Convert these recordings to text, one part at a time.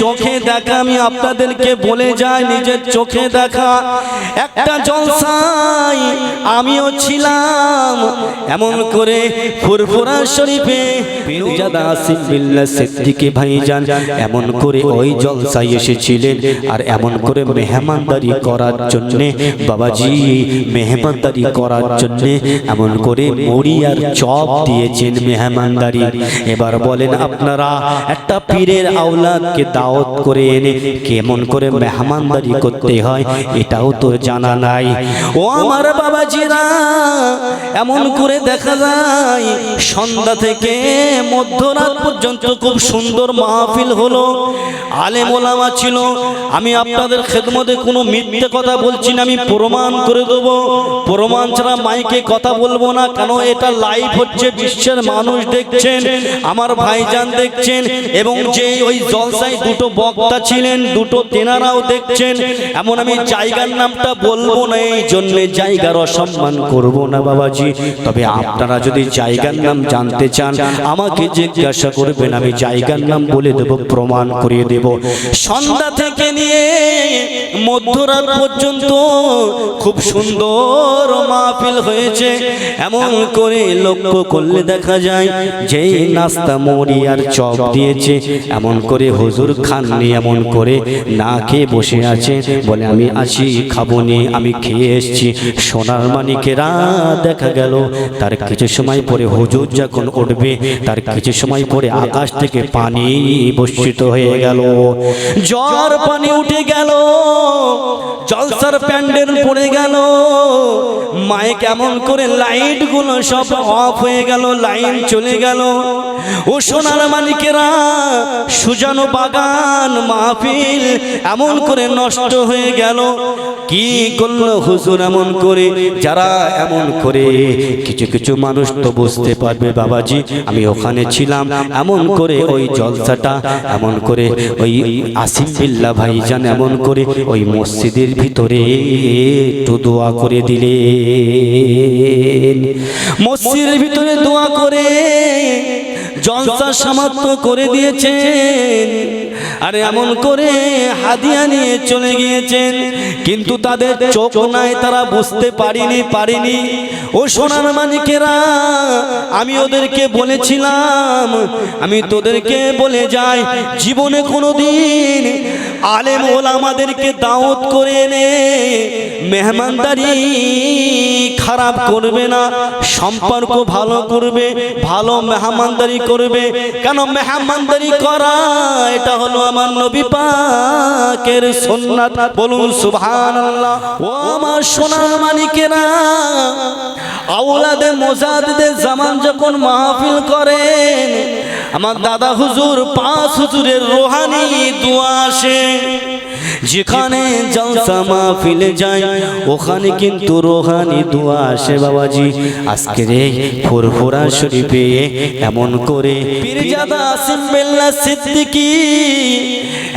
চোখে দেখা, আমি আপনাদেরকে বলে যাই, নিজের চোখে দেখা। একটা জলসাই আমিও ছিলাম, এমন করে ফুরফুরা শরীফে পীরজাদা আসিফ বিল্লাহ সিদ্দিকী ভাইজান এমন করে ওই জলসাই এসেছিলেন। আর এমন করে মেহমানদারি করার জন্য, বাবাজি, মেহমানদারি করার জন্য এমন করে মুড়ি চপ দিয়েছেন মেহমানদারি। এবার বলেন আপনারা, একটা পীরের আওলাদকে দাওয়াত করে এনে কেমন করে মেহমানদারি করতে হয়, এটাও তো জানা নাই। ও আমার বাবাজিরা, এমন করে দেখা যায়, সন্ধ্যা থেকে মধ্যরাত পর্যন্ত খুব সুন্দর মাহফিল হলো। আলে ওলামা ছিল, আমি আপনাদের খেদমতে কোনো মিথ্যে কথা বলছি না, আমি প্রমাণ করে দেব। প্রমাণ ছাড়া মাইকে কথা বলব না, কেন এটা লাইভ হচ্ছে, বিশ্বের মানুষ দেখছেন, আমার ভাইজান দেখছেন, এবং যে ওই জলসায় দুটো বক্তা ছিলেন, দুটো তেনারাও দেখছেন। এমন আমি জায়গার নামটা বলব না, এই জন্য জায়গার অসম্মান করব না বাবাজি। তবে আপনারা যদি জায়গার নাম জানতে চান, আমাকে জিজ্ঞাসা করবেন, আমি জায়গার নাম বলে দেব, প্রমাণ করিয়ে দেব। সন্ধ্যা থেকে নিয়ে মধ্যরাত পর্যন্ত খুব সুন্দর মাহফিল হয়েছে। এমন করে লক্ষ্য করলে দেখা যায়, যেই নাস্তা মুড়ি আর চপ দিয়েছে, এমন করে হুজুর খাননি এমন করে না খেয়ে বসে আছে। বলে, আমি আছি, খাব নি, আমি খেয়ে এসছি। সোনার মানিকেরা দেখা গেল, তার কিছু সময় পরে হুজুর যখন উঠবে, তার কিছু সময় পরে আকাশ থেকে পানি বর্ষিত হয়ে গেল। জ্বর পানি উঠে গেল, জলসার প্যান্ডেল পড়ে গেল। মায়ে কেমন করে লাইটগুলো সব অফ হয়ে গেল, লাইন চলে গেল। ও সোনার মালিকেরা সুজানো বাগান মাহফিল এমন করে নষ্ট হয়ে গেল। কি করল হুজুর এমন করে? যারা এমন করে, কিছু কিছু মানুষ তো বুঝতে পারবে বাবাজি, আমি ওখানে ছিলাম, এমন করে ওই জলসাটা, এমন করে ওই আসিফিল্লা ভাইজান, এমন করে ওই মসজিদের ভিতরে একটু দোয়া করে দিলেন মসজিদের ভিতরে দোয়া করে জলসা সমাপ্ত করে দিয়েছেন। আর এমন করে হাদিয়া নিয়ে চলে গিয়েছেন, কিন্তু তাদের চোখ নাই, তারা বুঝতে পারিনি পারিনি। ও সোনার মানিকেরা আমি ওদেরকে বলেছিলাম, আমি তোদেরকে বলে যাই, জীবনে কোনো দিন আলেম ওলামাদেরকে দাওয়াত করে এনে মেহমানদারি খারাপ করবে না, সম্পর্ক ভালো করবে, ভালো মেহমানদারি করবে। কেন মেহমানদারি করা? এটা হলো আমার নবী পাকের সুন্নাত। বলুন সুবহানাল্লাহ। ও আমার সোনার মানিকেরা আওলাদে মোজাদে জামান যখন মাহফিল করেন, আমার দাদা হুজুর, পাঁচ হুজুরের রোহানি দোয়া আসে। যেখানে জলসা মাহফিলে যায়, ওখানে কিন্তু রোহানি দোয়া আসে বাবাজি। আজকে রে ফুরফুরা শরীফে এমন করে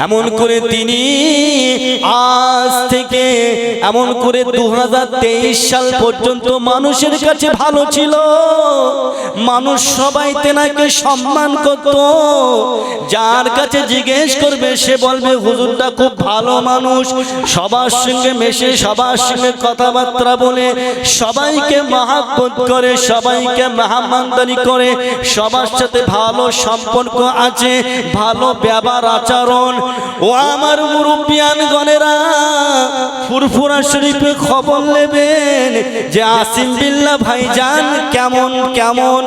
এমন করে তিনি আজ থেকে এমন করে দু হাজার তেইশ সাল পর্যন্ত মানুষের কাছে ভালো ছিল। মানুষ সবাই তেনাকে সম্মান করত। যার কাছে জিজ্ঞেস করবে, সে বলবে, হুজুরটা খুব ভালো মানুষ সবার সঙ্গে মেশে, সবার সঙ্গে কথাবার্তা বলে, সবাইকে মহাব্বত করে, সবাইকে মেহমানদারি করে, সবার সাথে ভালো সম্পর্ক আছে, ভালো ব্যবহার আচরণ। ও আমার মুরব্বিয়ান গণেরা ফুরফুরা শরীফে খবর নেবেন যে আসিম বিল্লা ভাইজান কেমন কেমন।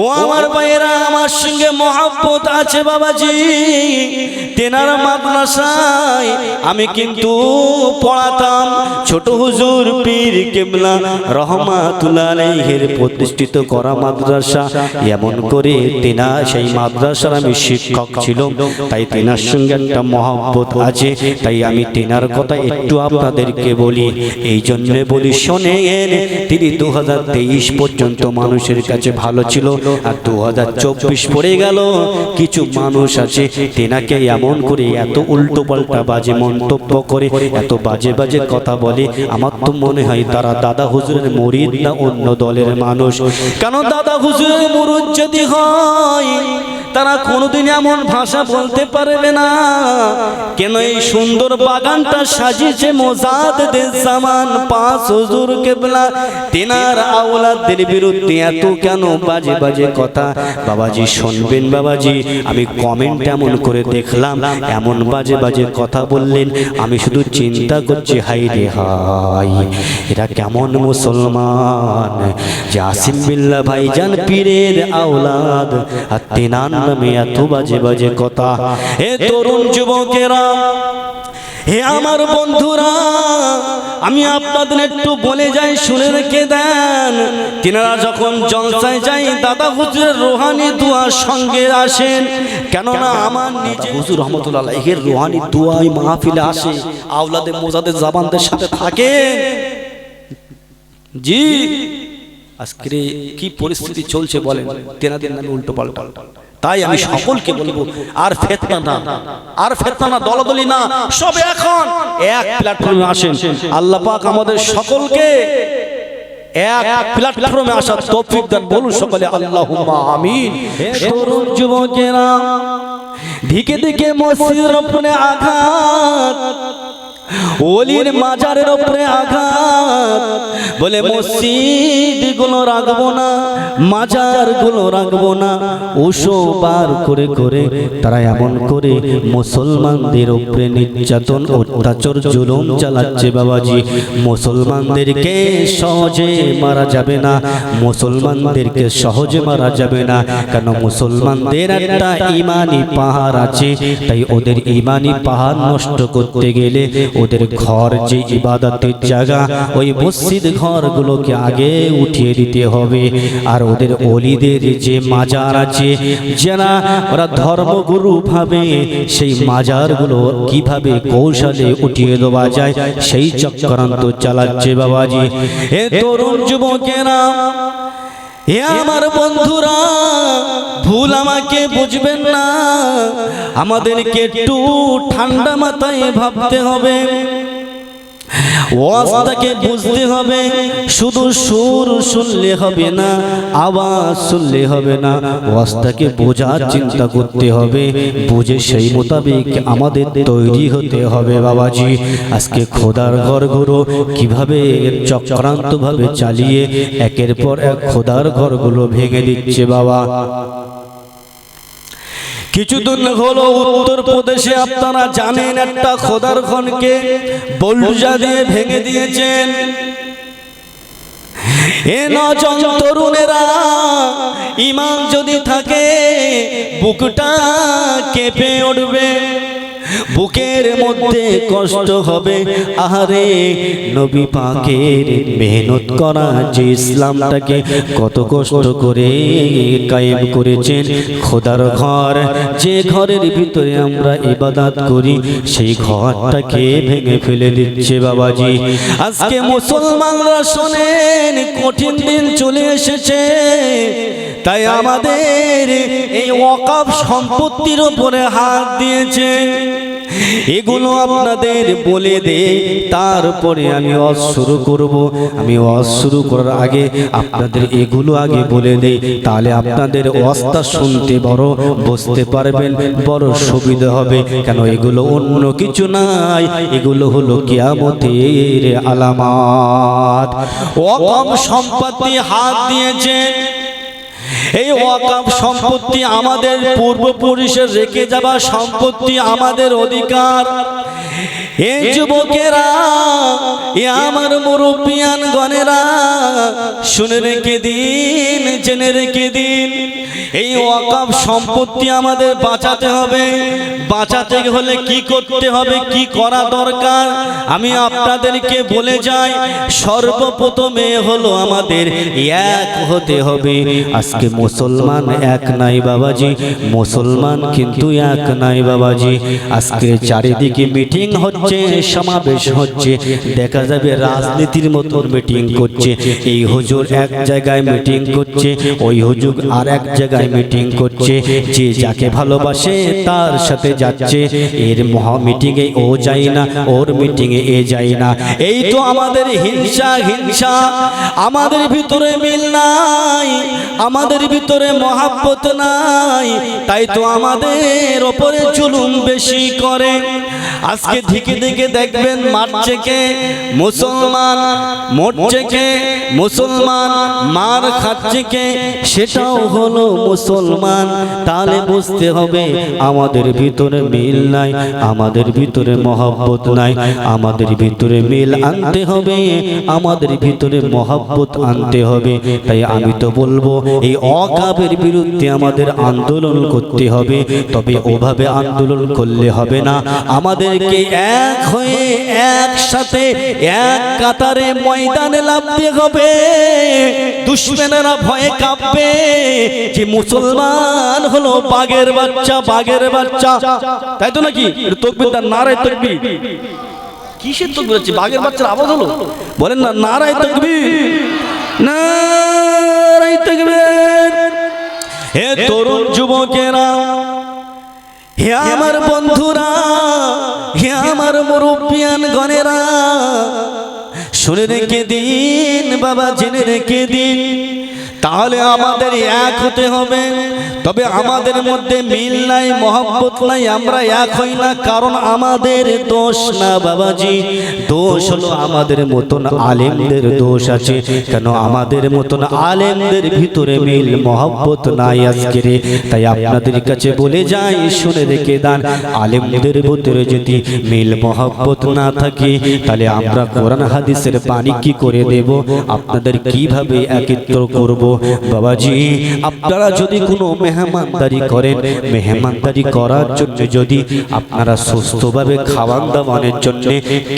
ও আমার ভাইয়েরা, আমার সঙ্গে মহাব্বত আছে বাবাজি। তেনার মাদ্রাসায় আমি কিন্তু পড়াতাম ছোট হুজুর পীর কেবলা রহমাতুল্লাহ আলাইহির প্রতিষ্ঠিত করা মাদ্রাসা। এমন করে তেনা সেই মাদ্রাসার আমি শিক্ষক ছিল তাই তেনার সঙ্গে একটা মহব্বত আছে। তাই আমি তেনার কথা একটু আপনাদেরকে বলি। এই জন্য বলি, শোনেন, তিনি দু হাজার তেইশ পর্যন্ত মানুষের কাছে ভালো ছিল আর দু পড়ে গেল। কিছু মানুষ আছে, তেনাকে এমন করে এত উল্টো পাল্টা বাজে মন্তব্য করে এত বাজে বাজে কথা বলে, আমার তো মনে হয় তারা দাদা হুজুরের মরিদ না অন্য দলের মানুষ। কেন দাদা হুজুরের মরুদ যদি হয়? তারা কোনোদিন এমন ভাষা বলতে পারবে না। কেন এই সুন্দর বাগানটা সাজিয়েছে মোজাদ জামান, পাঁচ হুজুর কেবলা। তেনার আওলাদের বিরুদ্ধে এত কেন বাজে বাজে কথা? বাবাজি, শুনবেন বাবাজি, আমি কমেন্ট এমন করে দেখলাম, এমন বাজে বাজে কথা বললেন, আমি শুধু চিন্তা করছি হাই রে হাই এরা কেমন মুসলমান? যে আসিম বিল্লা ভাইজান পীরের আওলাদ, আর তেনার নামে এত বাজে বাজে কথা। এ তরুণ যুবকেরা হে আমার বন্ধুরা আমি আপনাদের একটু বলে যাই শুনে রেখে দেন। তিনারা যখন জলসায় যাই দাদা হুজুরের রোহানি দুয়ার সঙ্গে আসেন। কেননা আমার নিজে হুজুর রহমতুল্লাহ এর রোহানি দুয়াই মাহফিলে আসে আওলাদের মোজাদের জাবানদের সাথে থাকে। জি আজকে কি পরিস্থিতি চলছে বলেন? তেনাদের নামে উল্টো পাল্টা তাই আমি সকলকে বলব আর ফেতনা না আর ফেতনা না দলদলি না সব এখন এক প্ল্যাটফর্মে আসেন। আল্লাহ পাক আমাদের সকলকে এক প্ল্যাটফর্মে আসার তৌফিক দেন বলুন সকলে। আল্লাহুম্মা আমিন। তরুণ যুবকেরা দিকে দিকে মসজিদের উপরে আঘাত। ওলির মাজারের উপরে আঘাত। বলে মসজিদগুলো রাখব না মাজারগুলো রাখব না। ওসো বার করে করে তারা এমন করে মুসলমানদের উপরে নির্যাতন অত্যাচার জুলুম চালাচ্ছে বাবাজি। মুসলমানদেরকে সহজে মারা যাবে না। মুসলমানদেরকে সহজে মারা যাবে না কেন মুসলমানদের একটা ইমানি পাহাড় আছে। তাই ওদের ইমানি পাহাড় নষ্ট করতে গেলে ওদের ঘর যে ইবাদতের জায়গা, ওই মসজিদ ঘরগুলোকে আগে উঠিয়ে দিতে হবে। আর ওদের অলিদের যে মাজার আছে, যারা ওরা ধর্মগুরু ভাবে, সেই মাজারগুলো কীভাবে কৌশলে উঠিয়ে দেওয়া যায়, সেই চক্রান্ত চালাচ্ছে বাবাজি। এ তরুণ যুবকেরা এ আমার বন্ধুরা ভুল আমাকে বুঝবেন না। আমাদেরকে একটু ঠান্ডা মাথায় ভাবতে হবে। ওয়াজটাকে বুঝতে হবে, শুধু সুর শুনলে হবে না, আওয়াজ শুনলে হবে না। ওয়াজটাকে বোঝার চিন্তা করতে হবে, বুঝে সেই মোতাবেক আমাদের তৈরি হতে হবে বাবাজি। আজকে খোদার ঘর ঘরগুলো কীভাবে চক্রান্তভাবে চালিয়ে একের পর এক খোদার ঘরগুলো ভেঙে দিচ্ছে বাবা। কিছুদিন হলো উত্তর প্রদেশে আপনারা জানেন একটা খোদার খনকে বলুজা দিয়ে ভেঙে দিয়েছেন। এ তরুণেরা ইমান যদি থাকে, বুকটা কেঁপে উঠবে। বুকের মধ্যে কষ্ট হবে। আহারে, নবী পাকের মেহনত করা যে ইসলামটাকে কত কষ্ট করে কায়েম করেছেন। খোদার ঘর, যে ঘরের ভিতরে আমরা ইবাদত করি, সেই ঘরটাকে ভেঙে ফেলে দিচ্ছে বাবাজি। আজকে মুসলমানরা শোনেন, কঠিন দিন চলে এসেছে। তাই আমাদের এই ওয়াকাফ সম্পত্তির উপরে হাত দিয়েছে। এগুলো আপনাদের বলে দে, তারপরে আমি ওয়াজ শুরু করব। আমি ওয়াজ শুরু করার আগে আপনাদের এগুলো আগে বলে দেই তাহলে আপনাদের অস্তা শুনতে বড়, বুঝতে পারবেন, বড় সুবিধা হবে। কেন, এগুলো অন্য কিছু নাই, এগুলো হলো কিয়ামতের আলামাত। ওয়াকাফ সম্পত্তি হাত দিয়েছেন এই ওয়াকাফ সম্পত্তি আমাদের পূর্বপুরুষের রেখে যাওয়া সম্পত্তি আমাদের অধিকার। এই যুবকেরা এ আমার মুরব্বিয়ান গণেরা শুনে রেখে দিন জেনে রেখে দিন। এই ওয়াকাফ সম্পত্তি আমাদের বাঁচাতে হবে। বাঁচাতে হলে কি করতে হবে কি করা দরকার? আমি আপনাদেরকে বলে যাই সর্বপ্রথমে হলো আমাদের এক হতে হবে। আজকে মুসলমান এক নাই বাবাজি, মুসলমান কিন্তু এক নাই বাবাজি। আজকে চারিদিকে মিটিং হচ্ছে, সমাবেশ হচ্ছে, দেখা যাবে রাজনীতির মতন মিটিং করছে। এই হুজুর এক জায়গায় মিটিং করছে, ওই হুজুর আর এক জায়গায় মিটিং করছে। যে যাকে ভালোবাসে তার সাথে যাচ্ছে। এর মহা মিটিংয়ে ও যায় না, ওর মিটিংয়ে এ যায় না। এই তো আমাদের হিংসা হিংসা। আমাদের ভিতরে মিল নাই, আমাদের আমাদের ভিতরে মহাব্বত নাই তাই তো আমাদের ওপরে জুলুম বেশি করে। আজকে দিকে দিকে দেখবেন মারছে কে মুসলমান মরছে কে মুসলমান, মার খাচ্ছে কে সেটাও হলো মুসলমান। তাহলে বুঝতে হবে আমাদের ভিতরে মিল নাই, আমাদের ভিতরে মহব্বত নাই, আমাদের ভিতরে মিল আনতে হবে, আমাদের ভিতরে মহব্বত আনতে হবে। তাই আমি তো বলব, এই অকাবের বিরুদ্ধে আমাদের আন্দোলন করতে হবে, তবে ওভাবে আন্দোলন করলে হবে না। আমাদেরকে এক হয়ে একসাথে এক কাতারে ময়দানে লাভতে হবে। দুশ্মনেরা ভয়ে কাঁপবে যে মুসলমান হলো বাঘের বাচ্চা বাঘের বাচ্চা। তাই তো নাকি? তকবির তার নারায় তকবি কিসের তকবির হচ্ছে? বাঘের বাচ্চার আওয়াজ হলো? বলেন না, নারায় তকবি নারায় তকবীর। হে তরুণ যুবকেরা আমার বন্ধুরা হে আমার মুরব্বিয়ান গণেরা শুনে রেখে দিন বাবা জেনে রেখে দিন। তাহলে আমাদের এক হতে হবে। তবে আমাদের মধ্যে মিল নাই, মহব্বত নাই, আমরা এক হই না, কারণ আমাদের দোষ না বাবাজি। দোষ হলো আমাদের মতন আলেমদের দোষ আছে। কেন আমাদের মতন আলেমদের ভিতরে মিল, মহব্বত নাই আজকে রে। তাই আপনাদের কাছে বলে যাই, শুনে রেখে দান। আলেমদের ভিতরে যদি মিল, মহব্বত না থাকে, তাহলে আমরা কোরআন হাদিসের পানি কি করে দেব? আপনাদের কীভাবে একত্র করব? বাবাজি, আপনারা যদি কোনো মেহমানদারি করেন, মেহমানদারি করার জন্য যদি আপনারা সুস্থভাবে খাওয়ান দাওয়ানের জন্য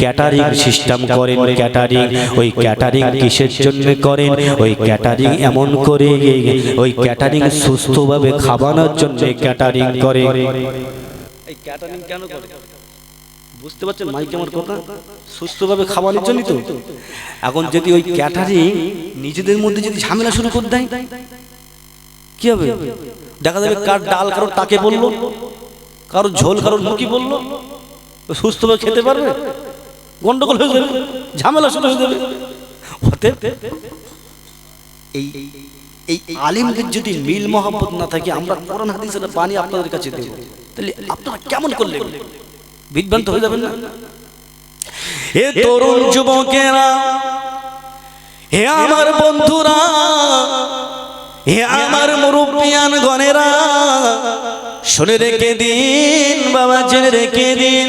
ক্যাটারিং সিস্টেম করেন ক্যাটারিং ওই ক্যাটারিং কিসের জন্য করেন, ওই ক্যাটারিং এমন করে, ওই ক্যাটারিং সুস্থভাবে খাওয়ানোর জন্য ক্যাটারিং করে ক্যাটারিং কেন করে বুঝতে পারছেন মাইক আমার কথা? সুস্থভাবে খাওয়ানোর জন্যই তো? এখন যদি ওই ক্যাটারিং নিজেদের মধ্যে যদি ঝামেলা শুরু করে দেয় কি হবে? দেখা যাবে কার ডাল কারোর তাকে বলল কারোর ঝোল কারোর মুখি বলল সুস্থভাবে খেতে পারবে? গন্ডগোল হয়ে যাবে? ঝামেলা শুরু হয়ে যাবে? অতএব এই এই আলিমদের যদি মিল মহব্বত না থাকে আমরা কোরআন হাদিসের বাণী আপনাদের কাছে দেব। তাহলে আপনারা কেমন করলেন? বিভ্রান্ত হয়ে যাবেন না। হে তরুণ যুবকেরা, হে আমার বন্ধুরা, হে আমার মুরব্বিয়ান গণেরা শুনে রেখে দিন, বাবা, জেনে রেখে দিন।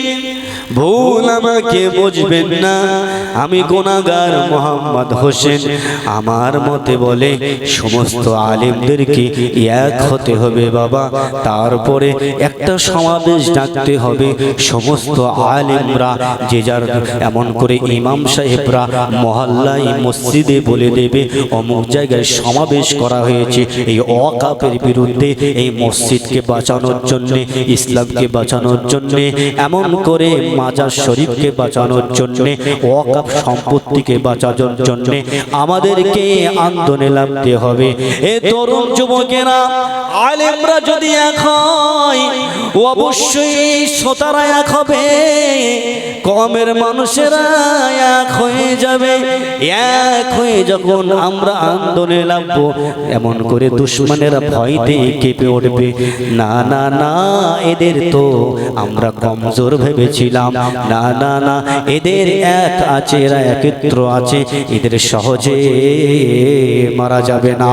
ভুল আমাকে বুঝবেন না। আমি গোনাগার মোহাম্মদ হোসেন। আমার মতে বলে, সমস্ত আলেমদেরকে এক হতে হবে বাবা। তারপরে একটা সমাবেশ ডাকতে হবে। সমস্ত আলেমরা, যে যার এমন করে ইমাম সাহেবরা মহল্লায় মসজিদে বলে দেবে, অমুক জায়গায় সমাবেশ করা হয়েছে। এই অকাপের বিরুদ্ধে এই মসজিদকে বাঁচানোর জন্যে, ইসলামকে বাঁচানোর জন্যে, এমন করে মাজার শরীফকে বাঁচানোর জন্য ওয়াকাফ সম্পত্তিকে বাঁচানোর জন্য আমাদেরকে আন্দোলনে লাগতে হবে। এ তরুণ যুবকেরা আলেমরা যদি এক হয় অবশ্যই শ্রোতারা এক হবে। কমের মানুষেরা এক হয়ে যাবে। এক হয়ে যখন আমরা আন্দোলনে লাগবো এমন করে দুশ্মনেরা ভয়তে কেঁপে উঠবে। না না না এদের তো আমরা কমজোর ভেবেছিলাম। না না না, এদের এক আছে, এরা একত্র আছে। এদের সহজে মারা যাবে না।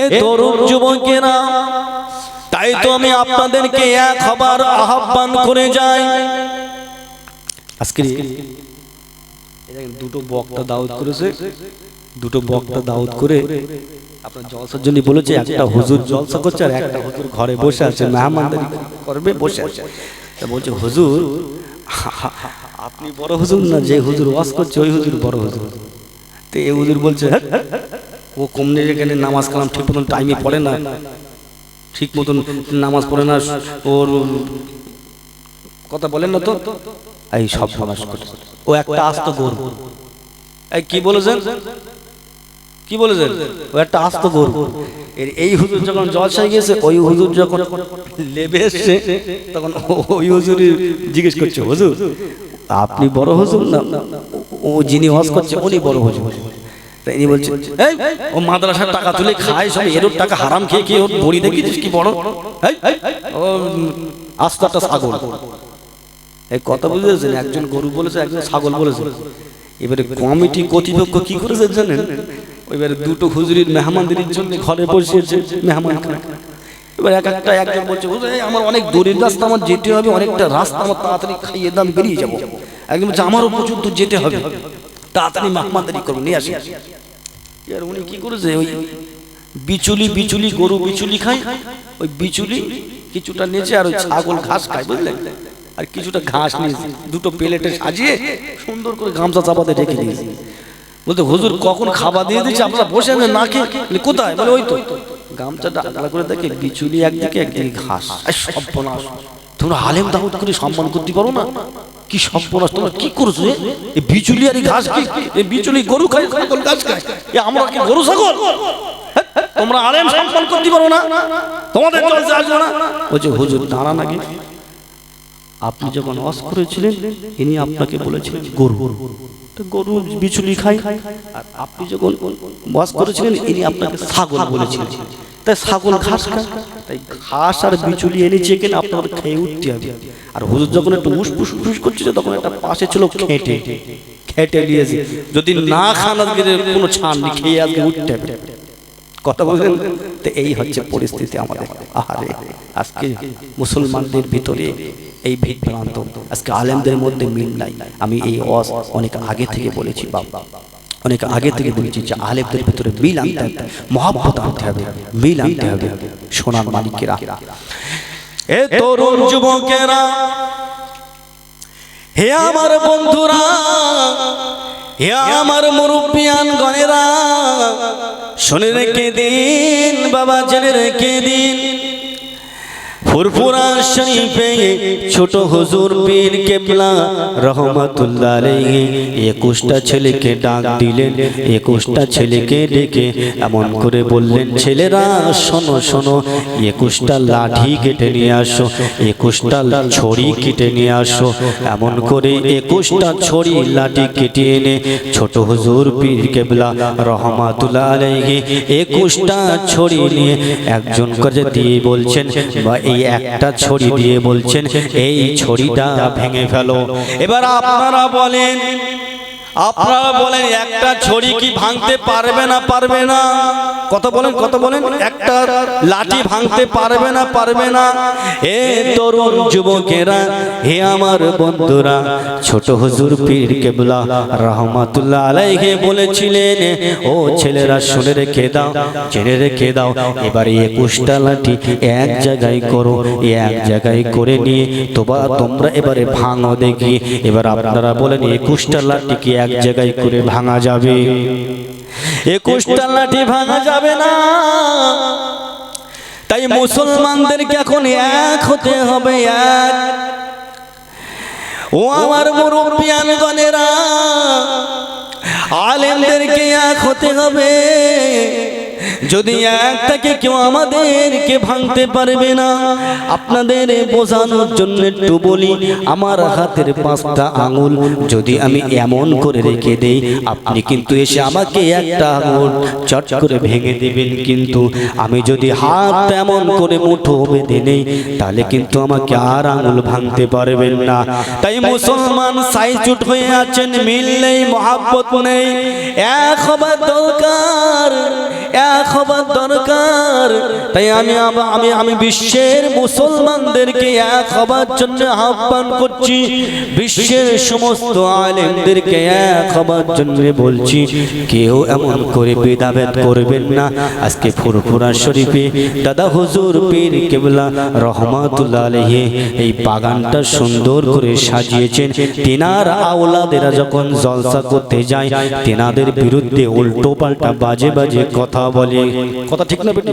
এ তরুণ যুবকেরা, তাই তো আমি আপনাদেরকে এক হবার আহ্বান করে যাই। দুটো বক্তা দাউদ করেছে। দুটো বক্তা দাউদ করে আপনার জলসার জন্য বলেছে, একটা হুজুর জলসা করছে আর একটা হুজুর ঘরে বসে আছে। মেহমানদারি করবে, বসে আছে। তা বলছে হুজুর আপনি বড় হুজুর না যে হুজুর ওয়াজ করছে ওই হুজুর বড় হুজুর? তো এই হুজুর বলছে "হ্যাঁ, ও কমনে এখানে নামাজ কালাম ঠিক মতন টাইমে পড়ে না ঠিক মতন নামাজ পড়ে না ওর কথা বলেন না তো? এই সব সমাজ করে ও একটা আস্ত গরু। এই কি বলেছেন? কি বলেছেন? ও একটা আস্ত গরু। এর এই হুজুর যখন জল জলসায় গিয়েছে, ওই হুজুর যখন লেবে এসছে, তখন ওই হুজুরই জিজ্ঞেস করছে, হুজুর, আপনি বড় হুজুর না? ও, যিনি হজ করছে, উনি বড় হুজুর। ইনি বলছে, এই, ও মাদ্রাসার টাকা তুলে খায় সব, এর টাকা হারাম খেয়ে খেয়ে ওর বড়ি দেখিস কি বড়? ও, আস্ত একটা ছাগল। এই কথা বুঝেছেন? একজন গরু বলেছে, একজন ছাগল বলেছে। এবারে কমিটি কর্তৃপক্ষ কি করেছে জানেন? এবারে দুটো হুজুরির মেহমানদের জন্য ঘরে বসিয়েছে মেহমান এবার এক একটা একজন বলছে আমার অনেক দূরের রাস্তা, আমার যেতে হবে, অনেকটা রাস্তা, আমার তাড়াতাড়ি খাইয়ে দাম বেরিয়ে যাব। একজন বলছে আমারও প্রচুর দূর যেতে হবে। তাড়াতাড়ি মেহমানদারি করুন নিয়ে আসি। আর উনি কি করেছে, ওই বিচুলি বিচুলি, গরু বিচুলি খায়, ওই বিচুলি কিছুটা নিচে আর ওই ছাগল ঘাস খায়, বুঝলেন? আর কিছুটা ঘাস নিয়েছে দুটো প্লেটে সাজিয়ে সুন্দর করে গামছা চাপাতে রেখে দিয়েছে। বলতে হুজুর কখন খাবার দিয়ে দিচ্ছে আপনারা বসে আছেন না খেয়ে বলে, কোথায়? বলে ওই তো। গামছাটা আলাদা করে দেখে বিচুলি একদিকে একদিকে ঘাস। সর্বনাশ। তোমরা আলেম দাউদ করে সম্মান করতে পারো না? কি সর্বনাশ? তোমরা কি করছ এ? এই বিচুলি আর ঘাস কি? এই বিচুলি গরু খায় ছাগল ঘাস খায়। এ আমরা কি গরু ছাগল? হ্যাঁ? তোমরা আলেম সম্মান করতে পারো না? তোমাদের চলছে আসবে না? বলছে হুজুর দাঁড়া নাকি আপনি যখন অস করেছিলেন ইনি আপনাকে বলেছিলেন গরু গরু বিচুলি খাই। আর আপনি যখন বাস করেছিলেন ইনি আপনাকে ছাগল বলেছিলেন। তাই ছাগল ঘাস খায় তাই ঘাস আর বিচুলি এনেছে কেন আপনার খেয়ে উঠতে হবে। আর হুজুর যখন একটু উস ফুস করছিল তখন একটা পাশে ছিল খেটে। খেটে নিয়েছে যদি না খান আজকে কোনো ছান নেই, খেয়ে আজকে উঠতে হবে। কথা বলছেন? তো এই হচ্ছে পরিস্থিতি আমাদের। আহারে আজকে মুসলমানদের ভিতরে এই বিভ্রান্ত আজকে আলেমদের মধ্যে মিল নাই। আমি এই অস অনেক আগে থেকে বলেছি বাবা অনেক আগে থেকে বলেছি যে আলেমদের ভিতরে মিল আনতে হবে মহাব্বত আনতে হবে মিল আনতে হবে। সোনার মালিকেরা। এ তরুণ যুবকেরা হে আমার বন্ধুরা আমার মুরুব্বিয়ান গণেরা শুনে রেখে দিন বাবা জেনে রেখে দিন। ফুরফুরা শরীফে ছোট হুজুর পীর কেবলা রহমাতুল্লাহ একুশটা ছেলেকে ডাক দিলেন, একুশটা ছেলেকে ডেকে এমন করে বললেন, ছেলেরা, শোনো শোনো, একুশটা লাঠি কেটে নিয়ে আসো, একুশটা ছড়ি কেটে নিয়ে আসো। এমন করে একুশটা ছড়ি লাঠি কেটে এনে ছোট হুজুর পীর কেবলা রহমাতুল্লাহ একুশটা ছড়ি নিয়ে একজন করে দিয়ে বলছেন, বা এই একটা ছড়ি দিয়ে বলছেন এই ছড়িটা ভেঙে ফেলো। এবার আপনারা বলেন আপনারা বলেন একটা ছড়ি কি ভাঙতে পারবে না পারবে না? কত বলেন কত বলেন? একটা লাঠি ভাঙতে পারবে না পারবে না? এ তরুণ যুবকেরা হে আমার বন্ধুরা ছোট হুজুর পীর কেবলা রহমাতুল্লাহ আলাইহি বলেছিলেন ও ছেলেরা শুনে রেখে দাও জেনে রেখে দাও এবারে একুশটা লাঠি এক জায়গায় করো এক জায়গায় করে নিয়ে তোবা তোমরা এবারে ভাঙো দেখি। এবার আপনারা বলেন একুশটা লাঠি কি এক জায়গায় করে ভাঙা যাবে। একুশটা লাঠি ভাঙা যাবে না। তাই মুসলমানদেরকে এখন এক হতে হবে, এক। ও আমার মুরব্বিয়ান আলেমদেরকে এক হতে হবে। যদি এক থেকে কেউ আমাদেরকে ভাঙতে পারবে না, আপনাদের বোঝানোর জন্য একটু বলি, আমার হাতের পাঁচটা আঙুল যদি আমি এমন করে রেখে দেই, আপনি কিন্তু এসে আমাকে একটা আঙুল চট করে ভেঙে দেবেন কিন্তু। আমি যদি হাত এমন করে মুঠো বেঁধে নেই, তাহলে কিন্তু আমাকে আর আঙুল ভাঙতে পারবেন না। তাই মুসলমান সাইজুট হয়ে আছেন, মিল নেই, মহাব্বত নেই, এক হবার দরকার। এক হবার দরকার। তাই আমি আমি আমি বিশ্বের মুসলমানদেরকে এক হবার জন্য আহ্বান করছি। বিশ্বের সমস্ত আলেমদেরকে এক হবার জন্য বলছি, কেউ এমন করে ভেদাভেদ করবেন না। আজকে ফুরফুরা শরীফে দাদা হুজুর পীর কেবলা রহমাতুল্লাহ আলাইহি এই বাগানটা সুন্দর করে সাজিয়েছেন। তেনার আওলাদেরা যখন জলসা করতে যায়, তেনাদের বিরুদ্ধে উল্টো পাল্টা বাজে বাজে কথা বলে। কথা ঠিক না বেটি